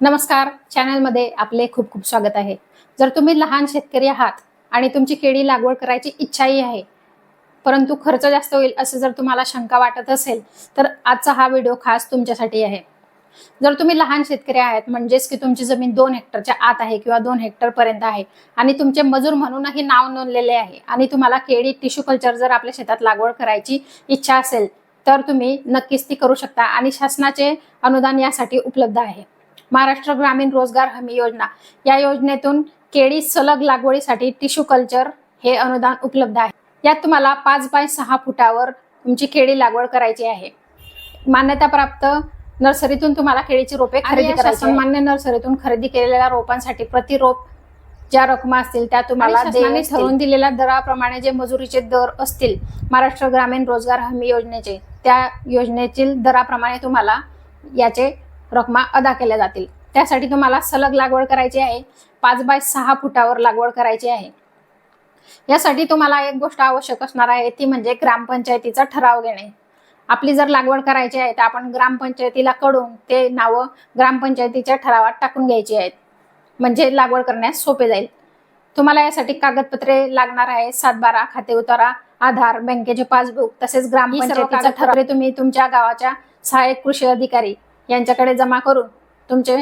नमस्कार. चॅनलमध्ये आपले खूप खूप स्वागत आहे. जर तुम्ही लहान शेतकरी आहात आणि तुमची केळी लागवड करायची इच्छाही आहे परंतु खर्च जास्त होईल असं जर तुम्हाला शंका वाटत असेल तर आजचा हा व्हिडिओ खास तुमच्यासाठी आहे. जर तुम्ही लहान शेतकरी आहात म्हणजेच की तुमची जमीन दोन हेक्टरच्या आत आहे किंवा दोन हेक्टर पर्यंत आहे आणि तुमचे मजूर म्हणूनही नाव नोंदलेले आहे आणि तुम्हाला केळी टिश्यू कल्चर जर आपल्या शेतात लागवड करायची इच्छा असेल तर तुम्ही नक्कीच ती करू शकता आणि शासनाचे अनुदान यासाठी उपलब्ध आहे. महाराष्ट्र ग्रामीण रोजगार हमी योजना. या योजनेतून केळी सलग लागवडीसाठी टिश्यू कल्चर हे अनुदान उपलब्ध आहे. यात तुम्हाला पाच बाय सहा फुटावर तुमची केळी लागवड करायची आहे. मान्यताप्राप्त नर्सरीतून तुम्हाला केळीची रोपे खरेदी करायची. मान्य नर्सरीतून खरेदी केलेल्या रोपांसाठी प्रति रोप ज्या रकमा असतील त्या तुम्हाला ठरवून दिलेल्या दराप्रमाणे जे मजुरीचे दर असतील महाराष्ट्र ग्रामीण रोजगार हमी योजनेचे त्या योजनेतील दराप्रमाणे तुम्हाला याचे रकमा अदा केल्या जातील. त्यासाठी तुम्हाला सलग लागवड करायची आहे. पाच बाय सहा फुटावर लागवड करायची आहे. यासाठी तुम्हाला एक गोष्ट आवश्यक असणार आहे ती म्हणजे ग्रामपंचायतीचा ठराव घेणे. आपली जर लागवड करायची आहे तर आपण ग्रामपंचायतीला कडून ते नावं ग्रामपंचायतीच्या ठरावात टाकून घ्यायची आहेत. म्हणजे लागवड करण्यास सोपे जाईल. तुम्हाला यासाठी कागदपत्रे लागणार आहे सातबारा खाते उतारा आधार बँकेचे पासबुक तसेच ग्रामपंचायतीचा ठराव. तुम्ही तुमच्या गावाच्या सहाय्यक कृषी अधिकारी यांच्याकडे जमा करून तुमचे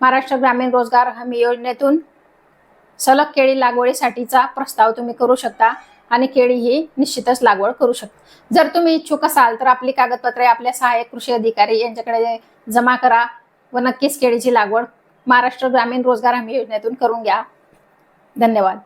महाराष्ट्र ग्रामीण रोजगार हमी योजनेतून सलग केळी लागवडीसाठीचा प्रस्ताव तुम्ही करू शकता आणि केळी ही निश्चितच लागवड करू शकता. जर तुम्ही इच्छुक असाल तर आपली कागदपत्रे आपल्या सहाय्यक कृषी अधिकारी यांच्याकडे जमा करा व नक्कीच केळीची लागवड महाराष्ट्र ग्रामीण रोजगार हमी योजनेतून करून घ्या. धन्यवाद.